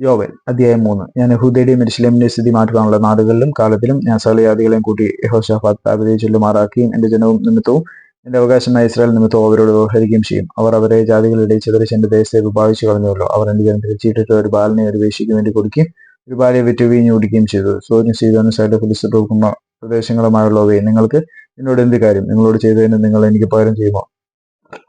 യോവൽ അധ്യായം മൂന്ന്. ഞാൻ യഹൂദയുടെയും മെരിശിലേമിന്റെ സ്ഥിതി മാറ്റുവാനുള്ള നാടുകളിലും കാലത്തിലും ഞാൻ സകലയാദികളെയും കൂട്ടി യഹോഷാഫാത്ത് താപതയെ ചൊല്ലുമാറാക്കുകയും എന്റെ ജനവും നിമിത്തവും എന്റെ അവകാശമായ ഇസ്രായേൽ നിമിത്തവും അവരോട് വ്യവഹരിക്കുകയും ചെയ്യും. അവർ അവരെ ജാതികളുടെ ചെറിയ എന്റെ ദേശത്തെ വിഭാവിച്ചു കളഞ്ഞുവല്ലോ. അവർ എന്റെ ജനത്തിൽ ചീട്ടിട്ട് ഒരു ബാലിനെ ഒരു വേശിക്ക് വേണ്ടി കൊടുക്കുകയും ഒരു ബാലിയെ വിറ്റു വീഞ്ഞു കുടിക്കുകയും ചെയ്തു. സൂര്യൻ സീതോനും സൈഡ് ഫിലിസ്തൂക്കുന്ന പ്രദേശങ്ങളുമായുള്ളവയെ നിങ്ങൾക്ക് എന്നോട് എന്ത് കാര്യം? നിങ്ങളോട് ചെയ്തതിന് നിങ്ങൾ എനിക്ക് പകരം ചെയ്യുമോ?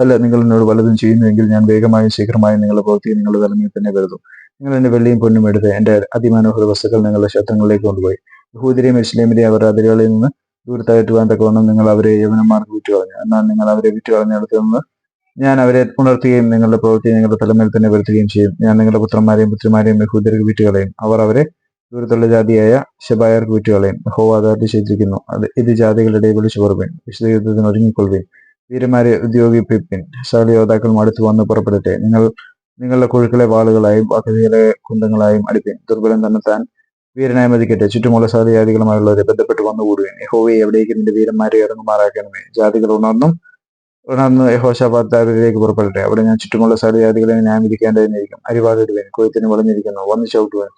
അല്ല നിങ്ങൾ എന്നോട് പലതും ചെയ്യുന്നുവെങ്കിൽ ഞാൻ വേഗമായും ശീഘ്രമായും നിങ്ങളുടെ പ്രവൃത്തി നിങ്ങളുടെ തലമുറയിൽ തന്നെ കരുതും. നിങ്ങൾ എന്റെ വെള്ളിയും പൊന്നും എടുത്ത് എന്റെ അതിമനോഹര വസ്തുക്കൾ നിങ്ങളുടെ ക്ഷേത്രങ്ങളിലേക്ക് കൊണ്ടുപോയി. യഹൂദരെയും ഇസ്ലേമിനെയും അവർ അതിരുകളിൽ നിന്ന് ദൂരത്തായിട്ടുവാൻ തക്കവണ്ണം നിങ്ങൾ അവരെ യവനന്മാർക്ക് വിറ്റുകളഞ്ഞു. എന്നാൽ നിങ്ങൾ അവരെ വിറ്റുകളഞ്ഞിടത്ത് നിന്ന് ഞാൻ അവരെ ഉണർത്തുകയും നിങ്ങളുടെ പ്രവൃത്തി നിങ്ങളുടെ തലമേൽ തന്നെ വരുത്തുകയും ചെയ്യും. ഞാൻ നിങ്ങളുടെ പുത്രന്മാരെയും പുത്രിമാരെയും യഹൂദർക്ക് വിറ്റുകളയും. അവർ അവരെ ദൂരത്തുള്ള ജാതിയായ ശബായർക്ക് വിറ്റുകളയും. ഹോ അതാട്ടി ചെയ്തിരിക്കുന്നു അത് ഇത് ജാതികളുടെ വിളിച്ചു പറവീൻ വിശുദ്ധ യുദ്ധത്തിന് വീരന്മാരെ ഉദ്യോഗിപ്പിപ്പിൻ സകല യോദ്ധാക്കളും അടുത്തു വന്ന് പുറപ്പെടട്ടെ നിങ്ങൾ നിങ്ങളുടെ കുഴുക്കളെ വാളുകളായും പദ്ധതികളെ കുന്തങ്ങളായും അടിപ്പിൻ ദുർബലം തന്നെ താൻ വീരനായ മതിക്കട്ടെ. ചുറ്റുമുള്ള സകല ജാതികളുമായുള്ളവരെ ബന്ധപ്പെട്ട് വന്നുകൂടുകയും യഹോവയെ എവിടേക്ക് നിന്റെ വീരന്മാരെ ഇറങ്ങുമാറാക്കണമേ. ജാതികൾ ഉണർന്നും ഉണർന്ന് യഹോഷാബാദ്ദാരിലേക്ക് പുറപ്പെടട്ടെ. അവിടെ ഞാൻ ചുറ്റുമുള്ള ജാതികളെ ഞാൻ വിധിക്കേണ്ടതിനിരിക്കും അരിവാതിടുവേൻ കൊയ്ത്തിന് വളഞ്ഞിരിക്കുന്നു വന്നു ചവിട്ടുവൻ.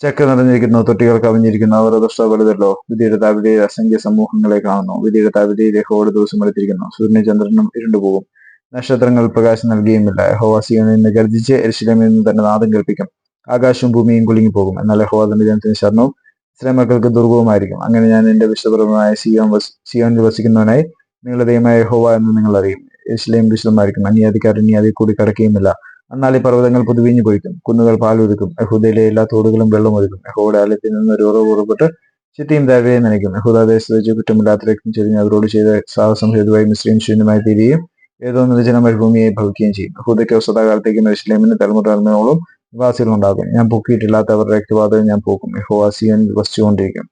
ചക്ക നിറഞ്ഞിരിക്കുന്നു തൊട്ടികൾ കവിഞ്ഞിരിക്കുന്നു. അവർ ദുഷ്ടബലതല്ലോ വിധിയുടെ താപിതയിൽ അസംഖ്യ സമൂഹങ്ങളെ കാണുന്നു. വിധിയുടെ താപിതയിൽ യഹോയുടെ ദിവസം എടുത്തിരിക്കുന്നു സൂര്യനും ചന്ദ്രനും ഇരുണ്ടുപോകും. നക്ഷത്രങ്ങൾ പ്രകാശം നൽകിയുമില്ല. യഹോവാസിയിൽ നിന്ന് ഗർജിച്ച് എരിശിലമിൽ നിന്ന് തന്നെ നാദം കേൾപ്പിക്കും. ആകാശവും ഭൂമിയും കുലുങ്ങി പോകും. എന്നാൽ യഹോവ തന്റെ ജനത്തിന് ശരണവും ഇസ്രായേൽ ദുർഗവുമായിരിക്കും. അങ്ങനെ ഞാൻ എന്റെ വിശുദ്ധപരമായ സിയോൻ സിയോനിൽ വസിക്കുന്നവനായി നിങ്ങളുടെ ദൈവമായ യഹോവ എന്ന് നിങ്ങൾ അറിയും. എരിശിലയും വിശുദ്ധമായിരിക്കും അന്യാധികാരൻ ഇനി അതിൽ കൂടി കടക്കുകയുമില്ല. എന്നാൽ ഈ പർവതങ്ങൾ പുതുവിഞ്ഞു പൊയ്ക്കും കുന്നുകൾ പാലൊരുക്കും യഹൂദയിലെ എല്ലാ തോടുകളും വെള്ളം ഒരുക്കും യഹോയുടെ ആലയത്തിൽ നിന്ന് ഒരു ഉറവ് ഉറപ്പെട്ട് ചിത്തിയും ദേവയെ നനയ്ക്കും. യഹൂദാദേശത്ത് വെച്ച് കുറ്റമില്ലാത്ത രക്തം ചെരിഞ്ഞ് അവരോട് ചെയ്ത സാഹസം ഹേതുവായി മുസ്ലിം ശൂന്യമായി തീരുകയും ഏതോ നിർജന മരുഭൂമിയായി ഭവിക്കുകയും ചെയ്യും. യഹൂദയ്ക്കോ സദാകാലത്തേക്കും ഇസ്ലാമിന് തലമുറ തലമുറയോളം നിവാസികൾ ഉണ്ടാകും ഞാൻ പൊക്കിയിട്ടില്ലാത്ത അവരുടെ രക്തപാതകം ഞാൻ പോക്കും യഹോവാസിയൻ വസിച്ചുകൊണ്ടിരിക്കും.